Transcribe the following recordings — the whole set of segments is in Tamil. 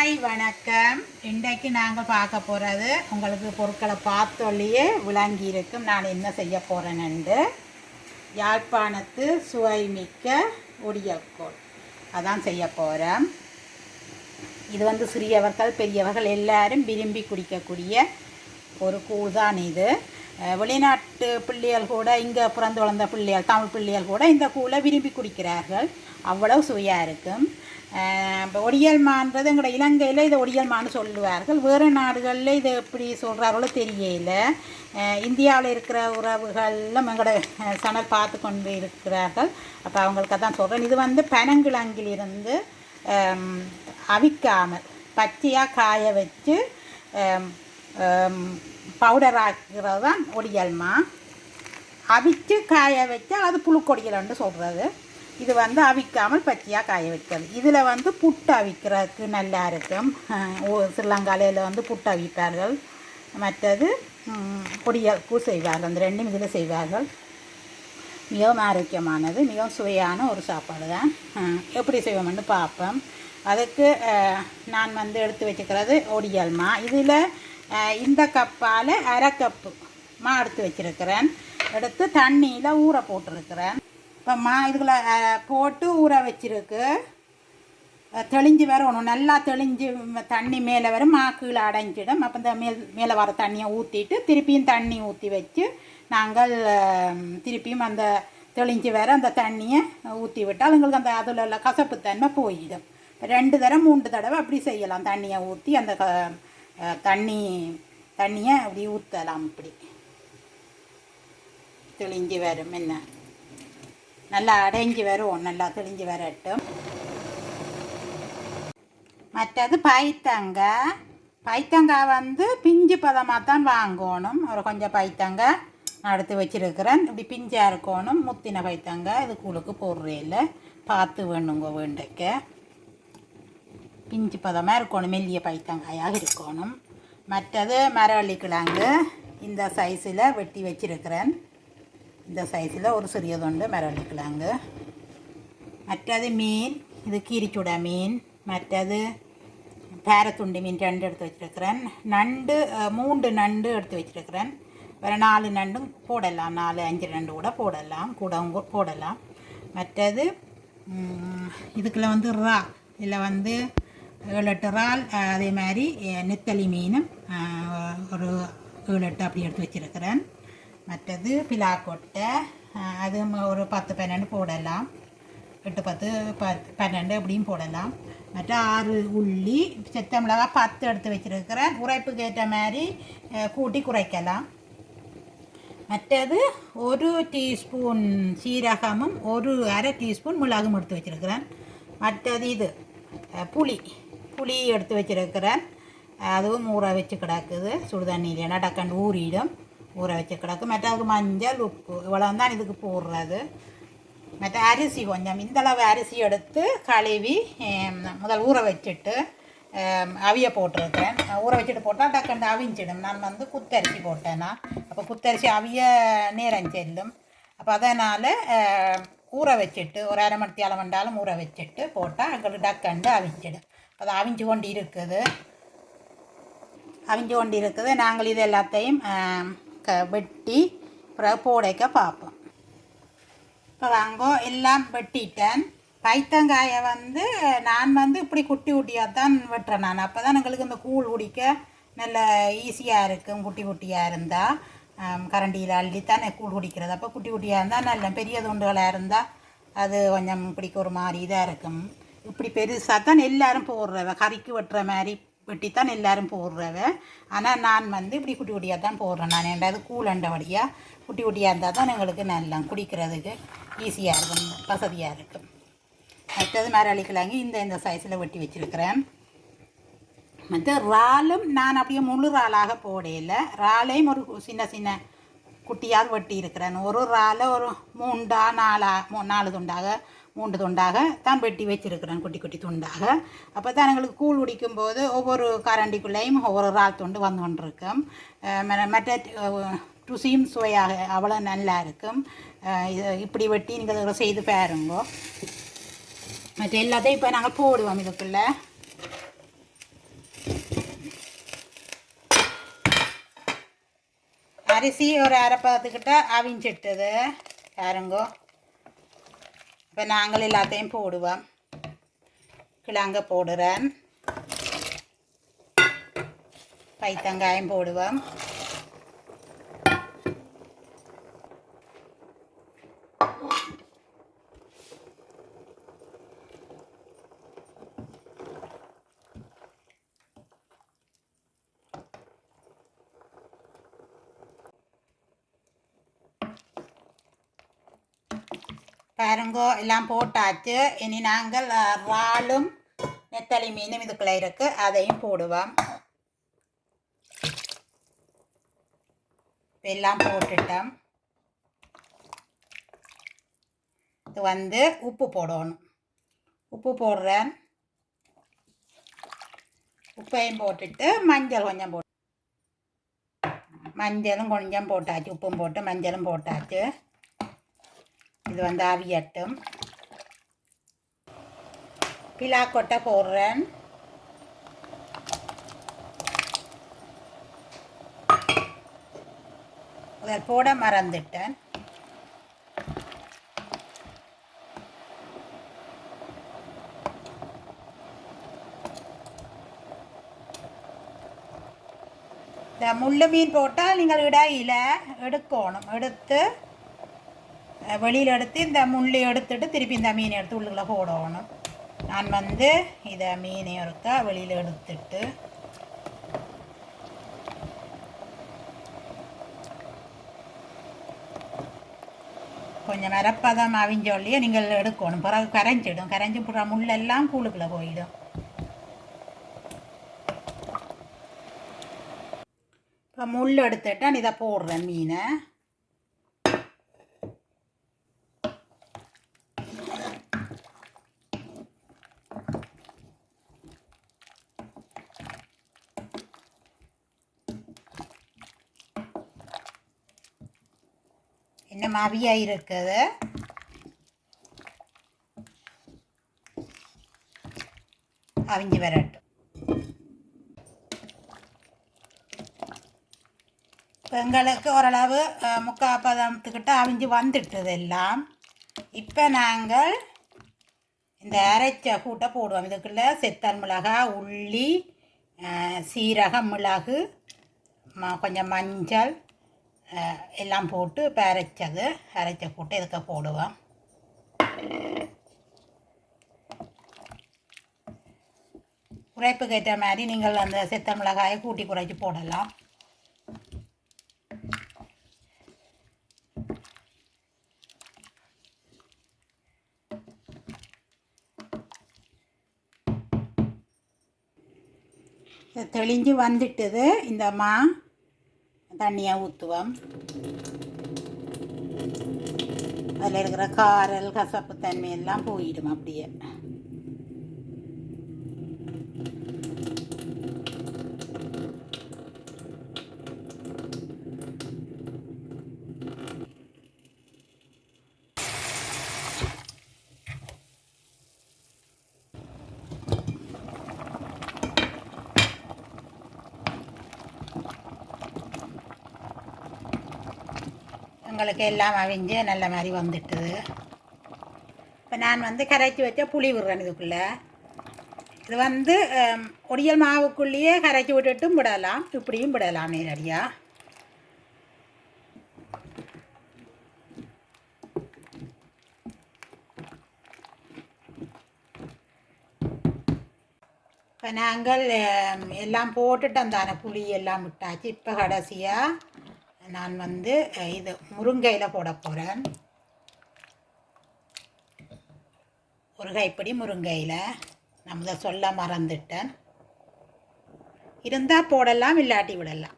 ஹாய் வணக்கம். இன்றைக்கு நாங்கள் பார்க்க போகிறது உங்களுக்கு பொருட்களை பார்த்தொல்லையே விளங்கி இருக்கும். நான் என்ன செய்ய போகிறேன்னு யாழ்ப்பாணத்து சுவைமிக்க ஒடியல்கோல் அதான் செய்ய போகிறேன் இது வந்து சிறியவர்கள் பெரியவர்கள் எல்லாரும் விரும்பி குடிக்கக்கூடிய ஒரு கூழ் தான் இது. வெளிநாட்டு பிள்ளைகள் கூட இங்கே பிறந்து வளர்ந்த பிள்ளைகள் தமிழ் பிள்ளைகள் கூட இந்த கூழை விரும்பி குடிக்கிறார்கள். அவ்வளவு சுவையாக இருக்கும். அஹ் இப்போ எங்களோட இலங்கையில் இதை ஒடியல்மான்னு சொல்லுவார்கள். வேறு நாடுகளில் இதை எப்படி சொல்கிறார்களோ தெரியல. இந்தியாவில் இருக்கிற உறவுகளில் எங்களோட சனல் பார்த்து கொண்டு இருக்கிறார்கள். அப்போ அவங்களுக்கு தான் சொல்கிறேன் இது வந்து பனங்கிழங்கிலிருந்து அவிக்காமல் பச்சையாக காய வச்சு பவுடர் ஆக்குறது தான் ஒடியல்மா அவிச்சு காய வச்சால் அது புழுக்கொடியலன்னு சொல்கிறது இது வந்து அவிக்காமல் பச்சையாக காய வைக்கிறது இதில் வந்து புட்டு அவிக்கிறதுக்கு நல்லா இருக்கும் அஹ், ஸ்ரீலங்காலையில் வந்து புட்டு அவிப்பார்கள் மற்றது ம், செய்வார்கள் அந்த ரெண்டும் இதில் செய்வார்கள் மிகவும் ஆரோக்கியமானது மிகவும் சுவையான ஒரு சாப்பாடு தான் எப்படி செய்வோம்னு பார்ப்போம் அதுக்கு நான் வந்து எடுத்து வச்சுக்கிறது ஒடியல்மா இதில் இந்த கப்பால் அரை கப்பு மா எடுத்து வச்சுருக்கிறேன். எடுத்து தண்ணியில் ஊற போட்டிருக்கிறேன். இப்போ மா இதுக்குள்ள போட்டு ஊற வச்சிருக்கு. தெளிஞ்சு வரணும் நல்லா தெளிஞ்சு தண்ணி மேலே வரும் மா கீழே அடைஞ்சிடும். அப்போ இந்த மேல் மேலே வர தண்ணியை ஊற்றிட்டு திருப்பியும் தண்ணி ஊற்றி வச்சு நாங்கள் திருப்பியும் அந்த தெளிஞ்சு வர அந்த தண்ணியை ஊற்றி விட்டால் அதுங்களுக்கு அந்த அதில் உள்ள கசப்புத்தன்மை போயிடும். ரெண்டு தடவை மூன்று தடவை அப்படி செய்யலாம். தண்ணியை ஊற்றி அந்த க தண்ணி தண்ணியை அப்படி ஊற்றலாம் இப்படி. தெளிஞ்சு வரும் என்ன? நல்லா அடைஞ்சு வரும். நல்லா தெளிஞ்சு வரட்டும். மற்றது பைத்தங்க பைத்தங்காய் வந்து பிஞ்சு பதமாக தான் வாங்கணும். ஒரு கொஞ்சம் பைத்தங்க நான் எடுத்து வச்சிருக்கிறேன். இப்படி பிஞ்சாக இருக்கணும். முத்தின பைத்தங்க இது குழுக்கு போடுறேன் பார்த்து வேணுங்க வேண்டைக்க. பிஞ்சு பதமாக இருக்கணும் மெல்லிய பைத்தங்காயாக இருக்கணும். மற்றது மரவள்ளி கிழங்கு இந்த சைஸில் வெட்டி வச்சிருக்கிறேன். இந்த சைஸில் ஒரு சிறியதுண்டு மரவள்ளி கிழங்கு. மற்றது மீன் இது கீரிச்சுடா மீன். மற்றது பேரத்துண்டு மீன் ரெண்டு எடுத்து வச்சுருக்கிறேன். நண்டு மூண்டு மூன்று நண்டு எடுத்து வச்சிருக்கிறேன். வேறு நாலு நண்டும் போடலாம் நாலு அஞ்சு நண்டு கூட போடலாம் கூட போடலாம். மற்றது இதுக்குள்ளே வந்து ரா இதில் வந்து ஏழு எட்டு இறால் அதே மாதிரி நெத்தலி மீனும் ஒரு ஏழு எட்டு அப்படி எடுத்து வச்சுருக்கிறேன். மற்றது பிலாக்கொட்டை அஹ், அது ஒரு பத்து பன்னெண்டு போடலாம். எட்டு பத்து பத்து பன்னெண்டு அப்படியும் போடலாம். மற்ற ஆறு உள்ளி செத்த மிளகாய் பத்து எடுத்து வச்சுருக்கிறேன். குறைப்புக்கு ஏற்ற மாதிரி கூட்டி குறைக்கலாம். மற்றது ஒரு டீஸ்பூன் சீரகமும் ஒரு அரை டீஸ்பூன் மிளகும் எடுத்து வச்சுருக்கிறேன். மற்றது இது புளி. புளி எடுத்து வச்சிருக்கிறேன். அதுவும் ஊற வச்சு கிடக்குது. சுடுதண்ணியில் ஏன்னா டக்கண்டு ஊறிடும். ஊற வச்சு கிடக்கு. மற்றது மஞ்சள் உப்பு இவ்வளோ தான் இதுக்கு போடுறது. மற்ற அரிசி கொஞ்சம். இந்தளவு அரிசி எடுத்து கழுவி முதல் ஊற வச்சுட்டு அவிய போட்டிருக்கேன் ஊற வச்சுட்டு போட்டால் டக்குன்னு அவிஞ்சிடும். நான் வந்து குத்தரிசி போட்டேன்னா அப்போ குத்தரிசி அவிய நேரம் செல்லும். அப்போ அதனால் ஊற வச்சுட்டு ஒரு அரை மணி தேலை வந்தாலும் ஊற வச்சுட்டு போட்டால் எங்களுக்கு டக்கண்டு அவிஞ்சிடும். அது அவிஞ்சு கொண்டு இருக்குது அவிஞ்சு கொண்டு இருக்குது நாங்கள் இது எல்லாத்தையும் க வெட்டி பிறகு போடைக்க பார்ப்போம். இப்போ வாங்கோ எல்லாம் வெட்டிட்டேன். பைத்தங்காயை வந்து நான் வந்து இப்படி குட்டி குட்டியாக தான் வெட்டுறேன் நான். அப்போ தான் எங்களுக்கு இந்த கூழ் குடிக்க நல்ல ஈஸியாக இருக்கும் குட்டி குட்டியாக இருந்தால் கரண்டியில் அள்ளி தானே கூழ் குடிக்கிறது. அப்போ குட்டி குட்டியாக இருந்தால் நல்ல பெரிய துண்டுகளாக இருந்தால் அது கொஞ்சம் பிடிக்க ஒரு மாதிரி இதாக இருக்கும். இப்படி பெருசாக தான் எல்லாரும் போடுறவ. கறிக்கு வெட்டுற மாதிரி வெட்டித்தான் எல்லாரும் போடுறவ. ஆனால் நான் வந்து இப்படி குட்டி குட்டியாக தான் போடுறேன் நான். ஏன்டா அது கூலண்டபடியாக குட்டி குட்டியாக இருந்தால் தான் எங்களுக்கு நல்லா குடிக்கிறதுக்கு ஈஸியாக இருக்கும் வசதியாக இருக்கும். மற்றது மரளி கிழங்கு இந்த இந்த சைஸில் வெட்டி வச்சுருக்கிறேன். மற்ற இறாலும் நான் அப்படியே முழு இறாலாக போடையில் இறாலையும் ஒரு சின்ன சின்ன குட்டியாக வெட்டி இருக்கிறேன் ஒரு இறாலை ஒரு மூண்டா நாலா மூ நாலு துண்டாக மூன்று துண்டாக தான் வெட்டி வச்சிருக்கிறேன் குட்டி குட்டி துண்டாக. அப்போ தான் எங்களுக்கு கூழ் குடிக்கும்போது ஒவ்வொரு கரண்டிக்குள்ளேயும் ஒவ்வொரு ஆள் துண்டு வந்து கொண்டிருக்கும். மற்ற ருசியும் சுவையாக அவ்வளோ நல்லா இருக்கும். இது இப்படி வெட்டி நீங்கள் செய்து பாருங்கோ. மற்ற எல்லாத்தையும் இப்போ நாங்கள் போடுவோம் இதுக்குள்ளே. அரிசி ஒரு அரைப்பதத்துக்கிட்ட அவிஞ்சிட்டது பாருங்கோ. இப்போ நாங்கள் எல்லாத்தையும் போடுவோம் கிழங்க போடுறேன் பைத்தங்காயம் போடுவோம் பாருங்கோ எல்லாம் போட்டாச்சு. இனி நாங்கள் அஹ், இறாலும் நெத்தலி மீனும் இதுக்குள்ள இருக்கு. அதையும் போடுவோம். எல்லாம் போட்டுட்டோம். இது வந்து உப்பு போடணும். உப்பு போடுறேன். உப்பையும் போட்டுட்டு மஞ்சள் கொஞ்சம் போட்டு மஞ்சளும் கொஞ்சம் போட்டாச்சு. உப்பும் போட்டு மஞ்சளும் போட்டாச்சு. இது வந்து அவியட்டும். பிலா கொட்டை போடுறேன். அதை போட மறந்துட்டேன். இந்த முள்ளு மீன் போட்டால் நீங்கள் இடையில எடுக்கணும். எடுத்து வெளியில் எடுத்து இந்த முள்ளை எடுத்துட்டு திருப்பி இந்த மீனை எடுத்து உள்ளுக்குள்ளே போடணும். நான் வந்து இதை மீனை ஒருக்கா வெளியில் எடுத்துட்டு கொஞ்சம் மரப்பதம் அவிஞ்சொல்லியே நீங்கள் எடுக்கணும். பிறகு கரைஞ்சிடும். கரைஞ்சி போடுற முள்ளெல்லாம் கூழுக்குள்ளே போயிடும். இப்போ முள் எடுத்துட்டு நான் இதை போடுறேன் மீனை. இன்னும் அவியா இருக்குது அவிஞ்சு வரட்டும். இப்போ எங்களுக்கு ஓரளவு முக்கால் பதத்துக்கிட்ட அவிஞ்சு வந்துட்டது எல்லாம். இப்போ நாங்கள் இந்த அரைச்ச கூட்டை போடுவோம். இதுக்குள்ளே செத்தல் மிளகா உள்ளி சீரகம் மிளகு ம- கொஞ்சம் மஞ்சள் எல்லாம் போட்டு இப்போ அரைச்சது அரைச்ச போட்டு இதுக்கு போடுவோம் உரைப்புக்கு ஏற்ற மாதிரி நீங்கள் அந்த செத்தல் மிளகாயை கூட்டி குறைச்சி போடலாம் தெளிஞ்சு வந்துட்டுது இந்த மா தண்ணியாக ஊற்றுவோம் அதில் இருக்கிற காரல் கசப்பு தன்மை எல்லாம் போயிடும் அப்படியே. எங்களுக்கு எல்லாம் அவிஞ்சு நல்ல மாதிரி வந்துட்டுது. இப்போ நான் வந்து கரைச்சி வச்ச புளி விடுறேன் இதுக்குள்ளே. இது வந்து ஒடியல் மாவுக்குள்ளேயே கரைச்சி விட்டுட்டும் விடலாம். இப்படியும் விடலாம் நேரடியாக இப்போ நாங்கள் எல்லாம் போட்டுட்டோம் தானே புளி எல்லாம் விட்டாச்சு. இப்போ கடைசியாக நான் வந்து இது முருங்கையில் போட போகிறேன் ஒரு கைப்பிடி முருங்கையில். நம்ம இதை சொல்ல மறந்துட்டேன். இருந்தால் போடலாம் இல்லாட்டி விடலாம்.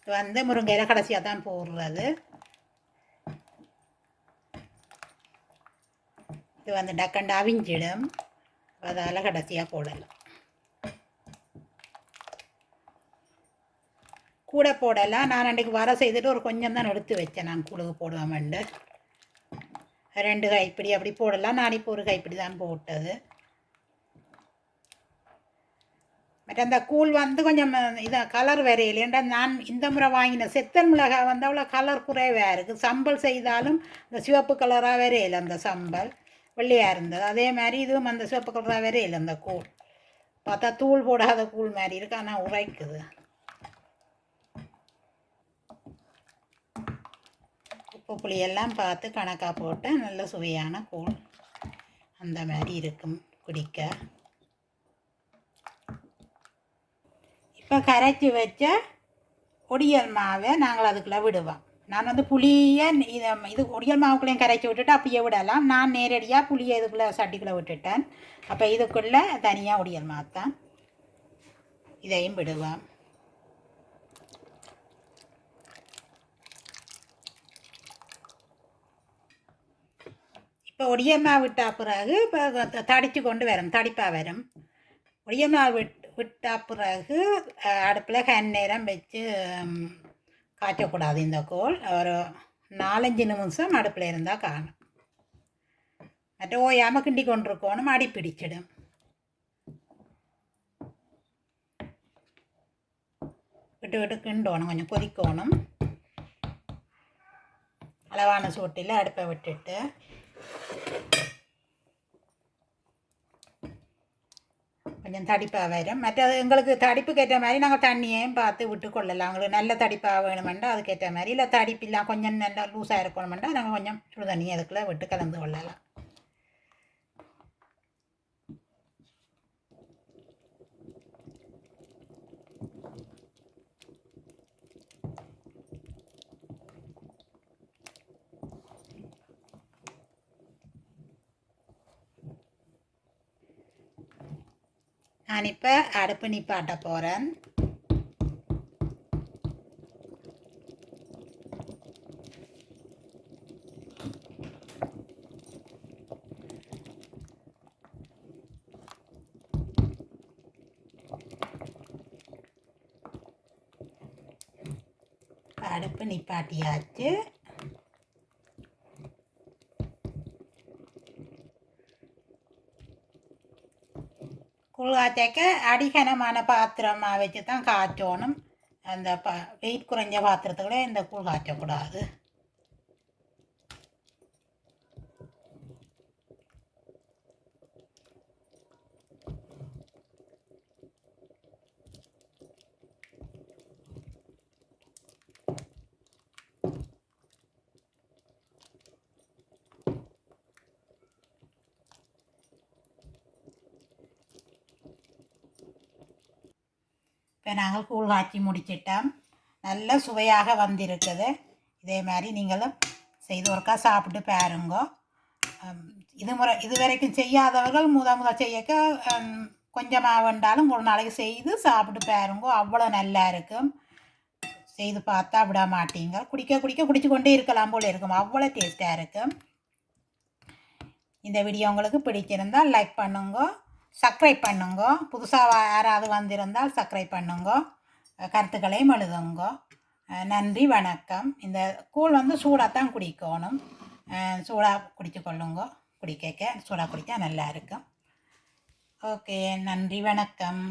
இது வந்து முருங்கையில் கடைசியாக தான் போடுறது. இது வந்து டக்கண்டு அவிஞ்சிடும். அதால் கடைசியாக போடலாம். கூடை போடலாம் நான் அன்றைக்கு வர செய்துட்டு ஒரு கொஞ்சம் தான் எடுத்து வச்சேன். நான் கூடுகு போடுவேன்ண்டு ரெண்டு கைப்பிடி அப்படி போடலாம். நான் இப்போ ஒரு கைப்பிடி தான் போட்டது. மற்ற அந்த கூழ் வந்து கொஞ்சம் இதான் கலர் வரையிலேண்டா நான் இந்த முறை வாங்கின செத்தன் மிளகாய் வந்து அவ்வளோ கலர் குறைவாக இருக்குது சம்பல் செய்தாலும் இந்த சிவப்பு கலராக வரையில அந்த சம்பல். வெள்ளையாக இருந்தது. அதே மாதிரி இதுவும் அந்த சிவப்பு கலராக வரையில அந்த கூழ். பார்த்தா தூள் போடாத கூழ் மாதிரி இருக்குது ஆனால் உரைக்குது. உப்பு புளியெல்லாம் பார்த்து கணக்காக போட்டு நல்ல சுவையான கூழ் அந்த மாதிரி இருக்கும் குடிக்க. இப்போ கரைச்சி வச்ச ஒடியல் மாவை நாங்கள் அதுக்குள்ளே விடுவோம். நான் வந்து புளியை இதை இது ஒடியல் மாவுக்குள்ளேயும் கரைச்சி விட்டுட்டு அப்படியே விடலாம். நான் நேரடியாக புளியை இதுக்குள்ளே சட்டிக்குள்ளே விட்டுட்டேன். அப்போ இதுக்குள்ளே தனியாக ஒடியல் மாத்தான் இதையும் விடுவோம். இப்போ ஒடியம்மா விட்டா பிறகு இப்போ தடித்து கொண்டு வரும் தடிப்பாக வரும். ஒடியம்மா விட் விட்டா பிறகு அடுப்பில் கண்ணேரம் வச்சு காய்ச்சக்கூடாது இந்த கோல். ஒரு நாலஞ்சு நிமிஷம் அடுப்பில் இருந்தால் காணும். மற்ற ஓயாமல் கிண்டி கொண்டிருக்கணும் அடி பிடிச்சிடும். விட்டு விட்டு கிண்டோணும் கொஞ்சம் கொதிக்கணும். அளவான சூட்டில் அடுப்பை விட்டுட்டு கொஞ்சம் தடிப்பாக வரும். மற்றது எங்களுக்கு தடிப்புக்கு ஏற்ற மாதிரி நாங்கள் தண்ணியையும் பார்த்து விட்டு கொள்ளலாம். உங்களுக்கு நல்ல தடிப்பாக வேணுமெண்டா அதுக்கேற்ற மாதிரி. இல்லை தடிப்பு இல்லை கொஞ்சம் நல்லா லூஸாக இருக்கணுமெண்டா நாங்கள் கொஞ்சம் சுடு தண்ணி அதுக்குள்ளே விட்டு கலந்து கொள்ளலாம். நான் இப்போ அடுப்பு நிப்பாட்ட போகிறேன் அடுப்பு நிப்பாட்டியாச்சு கூழ் காய்ச்சாக்க அடிகனமான பாத்திரமாக வச்சு தான் காய்ச்சோணும் அந்த ப வெயிட் குறைஞ்ச பாத்திரத்துக்குள்ள இந்த கூழ் காய்ச்சக்கூடாது இப்போ நாங்கள் கூழ் காய்ச்சி முடிச்சிட்டோம். நல்ல சுவையாக வந்திருக்குது. இதே மாதிரி நீங்களும் செய்து ஒருக்கா சாப்பிட்டு பாருங்க. இது முறை இது வரைக்கும் செய்யாதவர்கள் முத முத செய்யக்க கொஞ்சமாக வேண்டாலும் ஒரு நாளைக்கு செய்து சாப்பிட்டு பாருங்க. அவ்வளோ நல்லா இருக்கும். செய்து பார்த்தா விட மாட்டீங்க. குடிக்க குடிக்க குடிச்சு கொண்டே இருக்கலாம் போல இருக்கும். அவ்வளோ டேஸ்ட்டாக இருக்கும். இந்த வீடியோ உங்களுக்கு பிடிச்சிருந்தால் லைக் பண்ணுங்க. சப்ஸ்கிரைப் பண்ணுங்க. புதுசாக யாராவது வந்திருந்தால் சப்ஸ்கிரைப் பண்ணுங்க. கருத்துக்களையும் எழுதுங்க. நன்றி வணக்கம். இந்த கூழ் வந்து சூடாக தான் குடிக்கணும் சூடாக குடிச்சு கொள்ளுங்க. குடிக்க சூடாக குடித்தா நல்லா இருக்கும். ஓகே நன்றி வணக்கம்.